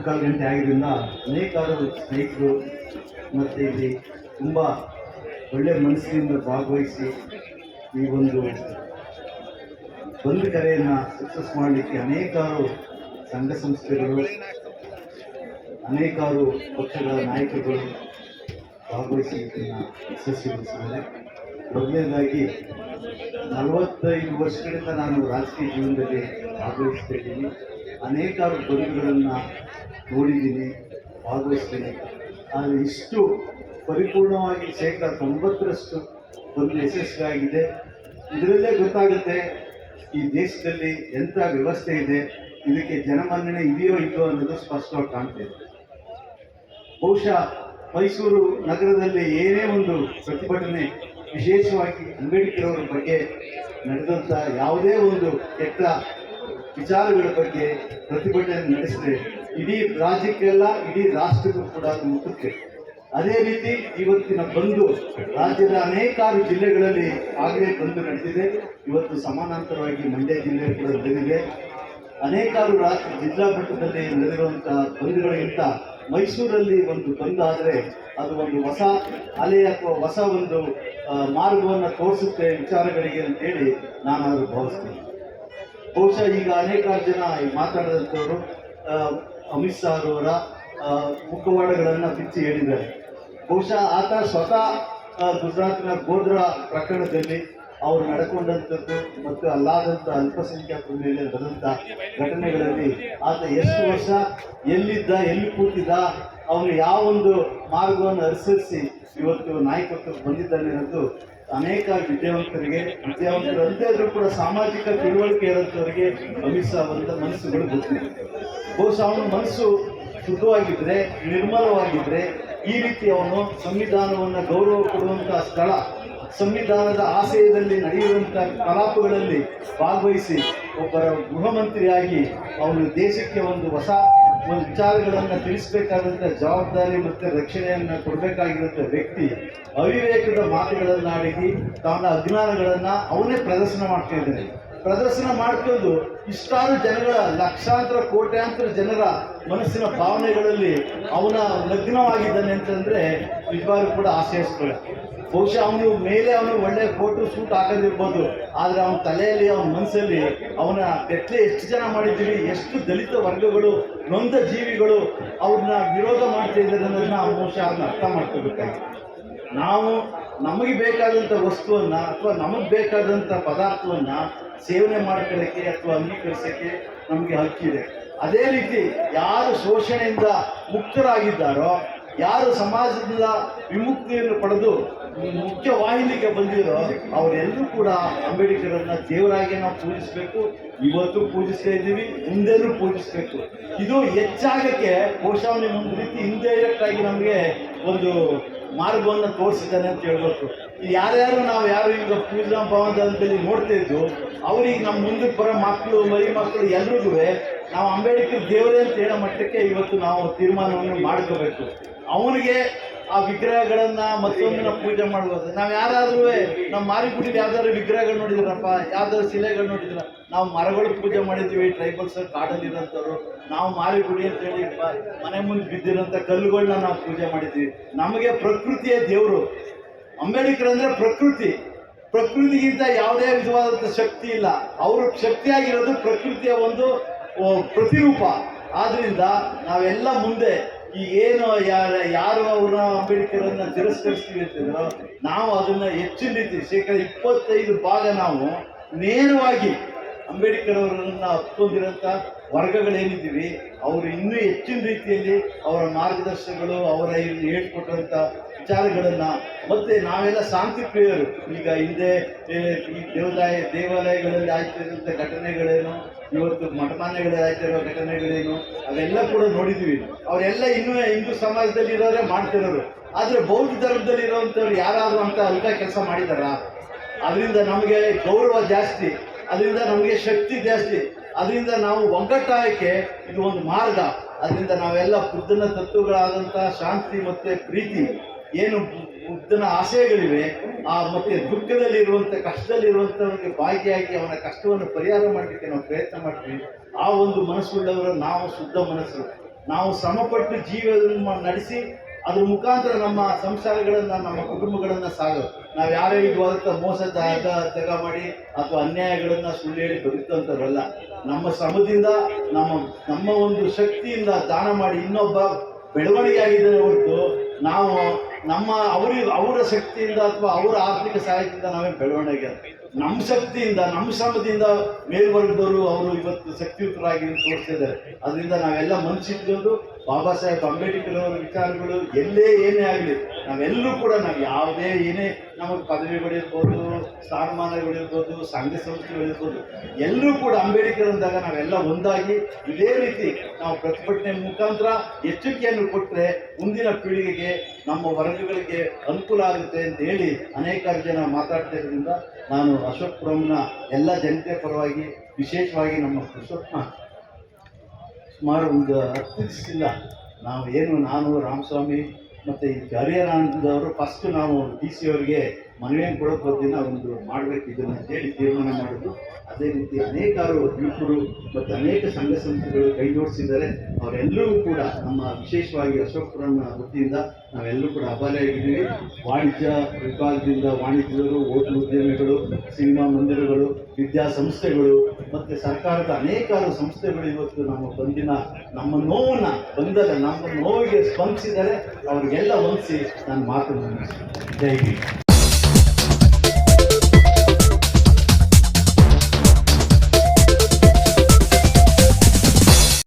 ಮುಕ್ಕಾಲು ಗಂಟೆ ಆಗಿದ್ದರಿಂದ ಅನೇಕಾರು ಸ್ನೇಹಿತರು ಮತ್ತು ಇಲ್ಲಿ ತುಂಬ ಒಳ್ಳೆಯ ಮನಸ್ಸಿನಿಂದ ಭಾಗವಹಿಸಿ ಈ ಒಂದು ಬಂದು ಕರೆಯನ್ನು ಸಕ್ಸಸ್ ಮಾಡಲಿಕ್ಕೆ ಅನೇಕಾರು ಸಂಘ ಸಂಸ್ಥೆಗಳು, ಅನೇಕಾರು ಪಕ್ಷಗಳ ನಾಯಕರುಗಳು ಭಾಗವಹಿಸಿ ಇದನ್ನು ಯಶಸ್ವಿಗೊಳಿಸಿದ್ದಾರೆ. ಮೊದಲನೇದಾಗಿ ನಲವತ್ತೈದು ವರ್ಷಗಳಿಂದ ನಾನು ರಾಜಕೀಯ ಜೀವನದಲ್ಲಿ ಭಾಗವಹಿಸ್ತಾ ಇದ್ದೀನಿ. ಅನೇಕಾರು ಬಂಧುಗಳನ್ನು ನೋಡಿದ್ದೀನಿ, ಭಾಗವಹಿಸ್ತೀನಿ. ಆದರೆ ಇಷ್ಟು ಪರಿಪೂರ್ಣವಾಗಿ ಶೇಕಡ ತೊಂಬತ್ತರಷ್ಟು ಒಂದು ಯಶಸ್ವಿಯಾಗಿದೆ ಇದರಲ್ಲೇ ಗೊತ್ತಾಗುತ್ತೆ, ಈ ದೇಶದಲ್ಲಿ ಎಂಥ ವ್ಯವಸ್ಥೆ ಇದೆ, ಇದಕ್ಕೆ ಜನಮನ್ನಣೆ ಇದೆಯೋ ಇಲ್ಲೋ ಅನ್ನೋದು ಸ್ಪಷ್ಟವಾಗಿ ಕಾಣ್ತಿದೆ ಬಹುಶಃ ಮೈಸೂರು ನಗರದಲ್ಲಿ ಏನೇ ಒಂದು ಪ್ರತಿಭಟನೆ, ವಿಶೇಷವಾಗಿ ಅಂಬೇಡ್ಕರ್ ಅವರ ಬಗ್ಗೆ ನಡೆದಂಥ ಯಾವುದೇ ಒಂದು ಕೆಟ್ಟ ವಿಚಾರಗಳ ಬಗ್ಗೆ ಪ್ರತಿಭಟನೆ ನಡೆಸಿದ್ರೆ ಇಡೀ ರಾಜ್ಯಕ್ಕೆಲ್ಲ ಇಡೀ ರಾಷ್ಟ್ರಕ್ಕೂ ಕೂಡ ಅದು ಮುಟ್ಟುತ್ತೆ ಅದೇ ರೀತಿ ಇವತ್ತಿನ ಬಂದು ರಾಜ್ಯದ ಅನೇಕಾರು ಜಿಲ್ಲೆಗಳಲ್ಲಿ ಆಗಲೇ ಬಂದು ನಡೆದಿದೆ. ಇವತ್ತು ಸಮಾನಾಂತರವಾಗಿ ಮಂಡ್ಯ ಜಿಲ್ಲೆ ಕೂಡ ನಡೆದಿದೆ ಅನೇಕಾರು ರಾಜ್ಯ ಜಿಲ್ಲಾ ಮಟ್ಟದಲ್ಲಿ ನಡೆದಿರುವಂತಹ ಬಂದ್ಗಳಿಗಿಂತ ಮೈಸೂರಲ್ಲಿ ಒಂದು ಬಂದ್ ಆದರೆ ಅದು ಒಂದು ಹೊಸ ಅಲೆ ಅಥವಾ ಹೊಸ ಒಂದು ಮಾರ್ಗವನ್ನು ತೋರಿಸುತ್ತೆ ವಿಚಾರಗಳಿಗೆ ಅಂತೇಳಿ ನಾನು ಅದು ಭಾವಿಸ್ತೀನಿ. ಬಹುಶಃ ಈಗ ಅನೇಕಾರು ಜನ ಮಾತಾಡಿದಂಥವರು ಅಮಿತ್ ಶಾ ಅವರ ಮುಖವಾಡಗಳನ್ನು ಬಿಚ್ಚಿ ಹೇಳಿದ್ದಾರೆ. ಬಹುಶಃ ಆತ ಸ್ವತಃ ಗುಜರಾತ್ನ ಗೋಧ್ರ ಪ್ರಕರಣದಲ್ಲಿ ಅವರು ನಡ್ಕೊಂಡಂಥದ್ದು ಮತ್ತು ಅಲ್ಲಾದಂಥ ಅಲ್ಪಸಂಖ್ಯಾತರ ಮೇಲೆ ನಡೆದಂಥ ಘಟನೆಗಳಲ್ಲಿ ಆತ ಎಷ್ಟು ವರ್ಷ ಎಲ್ಲಿದ್ದ, ಎಲ್ಲಿ ಕೂತಿದ್ದ, ಅವನು ಯಾವ ಒಂದು ಮಾರ್ಗವನ್ನು ಅನುಸರಿಸಿ ಇವತ್ತು ನಾಯಕತ್ವಕ್ಕೆ ಬಂದಿದ್ದಾನೆ ಅನ್ನೋದು ಅನೇಕ ವಿದ್ಯಾವಂತರಿಗೆ, ವಿದ್ಯಾವಂತರು ಆದರೂ ಕೂಡ ಸಾಮಾಜಿಕ ತಿಳುವಳಿಕೆ ಇರೋಂಥವರಿಗೆ ಅಮಿತ್ ಶಾ ಅವರ ಮನಸ್ಸುಗಳು ಗೊತ್ತಿದೆ. ಬಹುಶಃ ಅವನ ಮನಸ್ಸು ಶುದ್ಧವಾಗಿದ್ರೆ ನಿರ್ಮಲವಾಗಿದ್ದರೆ ಈ ರೀತಿ ಅವನು ಸಂವಿಧಾನವನ್ನು ಗೌರವ ಕೊಡುವಂಥ ಸ್ಥಳ, ಸಂವಿಧಾನದ ಆಶಯದಲ್ಲಿ ನಡೆಯುವಂಥ ಕಲಾಪಗಳಲ್ಲಿ ಭಾಗವಹಿಸಿ ಒಬ್ಬರ ಗೃಹ ಮಂತ್ರಿಯಾಗಿ ಅವನು ದೇಶಕ್ಕೆ ಒಂದು ಹೊಸ ಒಂದು ವಿಚಾರಗಳನ್ನು ತಿಳಿಸಬೇಕಾದಂಥ ಜವಾಬ್ದಾರಿ ಮತ್ತು ರಕ್ಷಣೆಯನ್ನು ಕೊಡಬೇಕಾಗಿರುವಂಥ ವ್ಯಕ್ತಿ ಅವಿವೇಕದ ಮಾತುಗಳನ್ನಾಡಿ ತನ್ನ ಅಜ್ಞಾನಗಳನ್ನು ಅವನೇ ಪ್ರದರ್ಶನ ಮಾಡ್ತಾ ಪ್ರದರ್ಶನ ಮಾಡ್ಕೊಂಡು ಇಷ್ಟಾರು ಜನಗಳ ಲಕ್ಷಾಂತರ, ಕೋಟ್ಯಾಂತರ ಜನರ ಮನಸ್ಸಿನ ಭಾವನೆಗಳಲ್ಲಿ ಅವನ ಲಗ್ನವಾಗಿದ್ದಾನೆ ಅಂತಂದ್ರೆ ಇಬ್ಬರು ಕೂಡ ಆಶಯಿಸ್ಕೊಳ್ಳ ಬಹುಶಃ ಅವನು ಮೇಲೆ ಅವನು ಒಳ್ಳೆ ಫೋಟೋ ಶೂಟ್ ಹಾಕೋದಿರ್ಬೋದು, ಆದರೆ ಅವನ ತಲೆಯಲ್ಲಿ, ಅವನ ಮನಸ್ಸಲ್ಲಿ ಅವನ ಗಟ್ಟಲೆ ಎಷ್ಟು ಜನ ಮಾಡಿದ್ದೀವಿ, ಎಷ್ಟು ದಲಿತ ವರ್ಗಗಳು, ನೊಂದ ಜೀವಿಗಳು ಅವ್ರನ್ನ ವಿರೋಧ ಮಾಡ್ತಾ ಇದ್ದಾರೆ ಅನ್ನೋದನ್ನ ಬಹುಶಃ ಅದನ್ನ ಅರ್ಥ ಮಾಡ್ಕೋಬೇಕಾಗಿ ನಾವು ನಮಗೆ ಬೇಕಾದಂಥ ವಸ್ತುವನ್ನು ಅಥವಾ ನಮಗೆ ಬೇಕಾದಂಥ ಪದಾರ್ಥವನ್ನ ಸೇವನೆ ಮಾಡ್ಕೊಳ್ಳೋಕ್ಕೆ ಅಥವಾ ಅಂಗೀಕರಿಸೋಕ್ಕೆ ನಮಗೆ ಹಕ್ಕಿದೆ. ಅದೇ ರೀತಿ ಯಾರು ಶೋಷಣೆಯಿಂದ ಮುಕ್ತರಾಗಿದ್ದಾರೋ, ಯಾರು ಸಮಾಜದಿಂದ ವಿಮುಕ್ತಿಯನ್ನು ಪಡೆದು ಮುಖ್ಯ ವಾಹಿನಿಗೆ ಬಂದಿರೋ ಅವರೆಲ್ಲರೂ ಕೂಡ ಅಂಬೇಡ್ಕರನ್ನ ದೇವರಾಗಿ ನಾವು ಪೂಜಿಸಬೇಕು. ಇವತ್ತು ಪೂಜಿಸ್ತಾ ಇದ್ದೀವಿ ಹಿಂದೆಲ್ಲೂ ಪೂಜಿಸಬೇಕು. ಇದು ಹೆಚ್ಚಾಗಕ್ಕೆ ಕೋಶಾವಣಿ ಒಂದು ರೀತಿ ಇಂಡೈರೆಕ್ಟ್ ಆಗಿ ನಮಗೆ ಒಂದು ಮಾರ್ಗವನ್ನು ತೋರಿಸಿದ್ದಾನೆ ಅಂತ ಹೇಳ್ಬೇಕು. ಯಾರ್ಯಾರು ನಾವು ಯಾರು ಈಗ ಪೂಜಾ ಭವನದಲ್ಲಿ ನೋಡ್ತಾ ಇದ್ದು ಅವ್ರಿಗೆ ನಮ್ಮ ಮುಂದಕ್ಕೆ ಬರೋ ಮಕ್ಕಳು ಮರಿ ಮಕ್ಕಳು ಎಲ್ರಿಗೂ ನಾವು ಅಂಬೇಡ್ಕರ್ ದೇವರೇ ಅಂತ ಹೇಳೋ ಮಟ್ಟಕ್ಕೆ ಇವತ್ತು ನಾವು ತೀರ್ಮಾನವನ್ನು ಮಾಡ್ಕೋಬೇಕು. ಅವನಿಗೆ ಆ ವಿಗ್ರಹಗಳನ್ನ ಮತ್ತೊಂದಿನ ಪೂಜೆ ಮಾಡ್ಬೋದು. ನಾವು ಯಾರಾದ್ರೂ ನಮ್ಮ ಮಾರಿಗುಡಿಲಿ ಯಾವ್ದಾದ್ರು ವಿಗ್ರಹಗಳು ನೋಡಿದ್ರಪ್ಪ, ಯಾವ್ದಾದ್ರು ಶಿಲೆಗಳು ನೋಡಿದ್ರ ನಾವು ಮರಗಳು ಪೂಜೆ ಮಾಡಿದ್ವಿ ಟ್ರೈಬಲ್ಸ್ ಕಾಡಲ್ಲಿ ಇರೋಂಥವ್ರು, ನಾವು ಮಾರಿಗುಡಿ ಅಂತ ಹೇಳಿ ಮನೆ ಮುಂದೆ ಬಿದ್ದಿರೋಂಥ ಕಲ್ಲುಗಳನ್ನ ನಾವು ಪೂಜೆ ಮಾಡಿದ್ವಿ. ನಮಗೆ ಪ್ರಕೃತಿಯೇ ದೇವರು. ಅಂಬೇಡ್ಕರ್ ಅಂದ್ರೆ ಪ್ರಕೃತಿ. ಪ್ರಕೃತಿಗಿಂತ ಯಾವುದೇ ವಿಧವಾದಂಥ ಶಕ್ತಿ ಇಲ್ಲ. ಅವರು ಶಕ್ತಿಯಾಗಿರೋದು ಪ್ರಕೃತಿಯ ಒಂದು ಪ್ರತಿರೂಪ. ಆದ್ದರಿಂದ ನಾವೆಲ್ಲ ಮುಂದೆ ಈ ಏನು ಯಾರ, ಯಾರು ಅವರ ಅಂಬೇಡ್ಕರನ್ನ ತಿರಸ್ಕರಿಸ್ತೀವಿ ಅಂತಿದ್ರು ನಾವು ಅದನ್ನ ಹೆಚ್ಚಿನ ರೀತಿ ಶೇಕಡ ಇಪ್ಪತ್ತೈದು ಭಾಗ ನಾವು ನೇರವಾಗಿ ಅಂಬೇಡ್ಕರ್ ಅವರನ್ನ ಹತ್ಕೊಂಡಿರೋಂಥ ವರ್ಗಗಳೇನಿದ್ದೀವಿ, ಅವರು ಇನ್ನೂ ಹೆಚ್ಚಿನ ರೀತಿಯಲ್ಲಿ ಅವರ ಮಾರ್ಗದರ್ಶನಗಳು, ಅವರ ಇಲ್ಲಿ ಹೇಳ್ಕೊಟ್ಟಂಥ ವಿಚಾರಗಳನ್ನ ಮತ್ತೆ ನಾವೆಲ್ಲ ಶಾಂತಿ ಪ್ರಿಯರು. ಈಗ ಹಿಂದೆ ಈ ದೇವಾಲಯ, ದೇವಾಲಯಗಳಲ್ಲಿ ಆಯ್ತಿರುವಂಥ ಘಟನೆಗಳೇನು, ಇವತ್ತು ಮಠಮಾನ್ಯಗಳಲ್ಲಿ ಆಯ್ತಿರೋ ಘಟನೆಗಳೇನು, ಅವೆಲ್ಲ ಕೂಡ ನೋಡಿದ್ದೀವಿ. ಅವರೆಲ್ಲ ಇನ್ನೂ ಹಿಂದೂ ಸಮಾಜದಲ್ಲಿ ಇರೋರೇ ಮಾಡ್ತಿರೋರು. ಆದರೆ ಬೌದ್ಧ ಧರ್ಮದಲ್ಲಿ ಇರೋವಂಥವ್ರು ಯಾರಾದರೂ ಅಂತ ಅಲ್ಕ ಕೆಲಸ ಮಾಡಿದಾರಾ ಅದರಿಂದ ನಮಗೆ ಗೌರವ ಜಾಸ್ತಿ. ಅದರಿಂದ ನಮಗೆ ಶಕ್ತಿ ಜಾಸ್ತಿ. ಅದರಿಂದ ನಾವು ಒಗ್ಗಟ್ಟಾಯಕ್ಕೆ ಇದು ಒಂದು ಮಾರ್ಗ. ಅದರಿಂದ ನಾವೆಲ್ಲ ಬುದ್ಧನ ತತ್ವಗಳಾದಂಥ ಶಾಂತಿ ಮತ್ತು ಪ್ರೀತಿ, ಏನು ಬುದ್ಧನ ಆಶಯಗಳಿವೆ ಆ ಮತ್ತೆ ದುಃಖದಲ್ಲಿರುವಂಥ, ಕಷ್ಟದಲ್ಲಿರುವಂಥವ್ರಿಗೆ ಭಾಗಿಯಾಗಿ ಅವನ ಕಷ್ಟವನ್ನು ಪರಿಹಾರ ಮಾಡಲಿಕ್ಕೆ ನಾವು ಪ್ರಯತ್ನ ಮಾಡ್ತೀವಿ. ಆ ಒಂದು ಮನಸ್ಸುಳ್ಳವರು ನಾವು ಶುದ್ಧ ಮನಸ್ಸು. ನಾವು ಶ್ರಮಪಟ್ಟು ಜೀವನ ನಡೆಸಿ, ಅದ್ರ ಮುಖಾಂತರ ನಮ್ಮ ಸಂಸಾರಗಳನ್ನು, ನಮ್ಮ ಕುಟುಂಬಗಳನ್ನು ಸಾಗೋದು. ನಾವು ಯಾರೇ ಇದುವಾದ ಮೋಸ ತಗ ಮಾಡಿ ಅಥವಾ ಅನ್ಯಾಯಗಳನ್ನ ಸುಳ್ಳು ಹೇಳಿ ನಮ್ಮ ಶ್ರಮದಿಂದ, ನಮ್ಮ ನಮ್ಮ ಒಂದು ಶಕ್ತಿಯಿಂದ ದಾನ ಮಾಡಿ ಇನ್ನೊಬ್ಬ ಬೆಳವಣಿಗೆ ಆಗಿದ್ದಾರೆ ಹೊರತು ನಾವು ನಮ್ಮ ಅವರಿಗೆ ಅವರ ಶಕ್ತಿಯಿಂದ ಅಥವಾ ಅವರ ಆರ್ಥಿಕ ಸಹಾಯದಿಂದ ನಾವೇ ಬೆಳವಣಿಗೆ ನಮ್ಮ ಶಕ್ತಿಯಿಂದ ನಮ್ಮ ಶ್ರಮದಿಂದ ಮೇಲ್ವರ್ಗದವರು ಅವರು ಇವತ್ತು ಶಕ್ತಿಯುತರಾಗಿ ತೋರಿಸ್ತಿದ್ದಾರೆ. ಅದರಿಂದ ನಾವೆಲ್ಲ ಮನಸ್ಸಿಟ್ಕೊಂಡು ಬಾಬಾ ಸಾಹೇಬ್ ಅಂಬೇಡ್ಕರ್ ಅವರ ವಿಚಾರಗಳು ಎಲ್ಲೇ ಏನೇ ಆಗಲಿ, ನಾವೆಲ್ಲರೂ ಕೂಡ ನಾವು ಯಾವುದೇ ಏನೇ ನಮಗೆ ಪದವಿಗಳಿರ್ಬೋದು ಸ್ಥಾನಮಾನಗಳಿರ್ಬೋದು ಸಂಘ ಸಂಸ್ಥೆಗಳಿರ್ಬೋದು ಎಲ್ಲರೂ ಕೂಡ ಅಂಬೇಡ್ಕರ್ ಅಂದಾಗ ನಾವೆಲ್ಲ ಒಂದಾಗಿ ಇದೇ ರೀತಿ ನಾವು ಪ್ರತಿಭಟನೆ ಮುಖಾಂತರ ಎಚ್ಚರಿಕೆಯನ್ನು ಕೊಟ್ಟರೆ ಮುಂದಿನ ಪೀಳಿಗೆಗೆ ನಮ್ಮ ವರ್ಗಗಳಿಗೆ ಅನುಕೂಲ ಆಗುತ್ತೆ ಅಂತ ಹೇಳಿ ಅನೇಕಾರು ಜನ ಮಾತಾಡ್ತಾ ಇರೋದ್ರಿಂದ ನಾನು ಅಶೋಕ್ಪುರಂನ ಎಲ್ಲ ಜನತೆ ಪರವಾಗಿ ವಿಶೇಷವಾಗಿ ನಮ್ಮ ಪುರುಷೋತ್ಮ ಸುಮಾರು ಒಂದು ಹತ್ತು ನಾವು ಏನು, ನಾನು ರಾಮಸ್ವಾಮಿ ಮತ್ತು ಈ ಹರಿಹರಾನಂದವರು ಫಸ್ಟ್ ನಾವು ಡಿ ಸಿ ಅವರಿಗೆ ಮನವಿಯನ್ನು ಕೊಡೋಕೆ ಬದ್ದಿನ ಒಂದು ಮಾಡಬೇಕು ಇದನ್ನು ಅಂತೇಳಿ ತೀರ್ಮಾನ ಮಾಡಿದ್ರು. ಅದೇ ರೀತಿ ಅನೇಕಾರು ಯುವಕರು ಮತ್ತು ಅನೇಕ ಸಂಘ ಸಂಸ್ಥೆಗಳು ಕೈ ಜೋಡಿಸಿದ್ದಾರೆ. ಅವರೆಲ್ಲರೂ ಕೂಡ ನಮ್ಮ ವಿಶೇಷವಾಗಿ ಅಶೋಕ್ಪುರನ ವೃತ್ತಿಯಿಂದ ನಾವೆಲ್ಲರೂ ಕೂಡ ಅಬಾಲೆಯಾಗಿದ್ದೀವಿ. ವಾಣಿಜ್ಯ ವಿಭಾಗದಿಂದ ವಾಣಿಜ್ಯಗಳು ಹೋಟೆಲ್ ಉದ್ಯಮಿಗಳು, ಸಿನಿಮಾ ಮಂದಿರಗಳು ವಿದ್ಯಾಸಂಸ್ಥೆಗಳು ಮತ್ತು ಸರ್ಕಾರದ ಅನೇಕಾರು ಸಂಸ್ಥೆಗಳು ಇವತ್ತು ನಮ್ಮ ಬಂದಿನ ನಮ್ಮ ನೋವನ್ನು, ಬಂದದ ನಮ್ಮ ನೋವಿಗೆ ಸ್ಪಂದಿಸಿದರೆ ಅವರಿಗೆಲ್ಲ ಹೊಂದಿಸಿ ನಾನು ಮಾತು. ಜೈ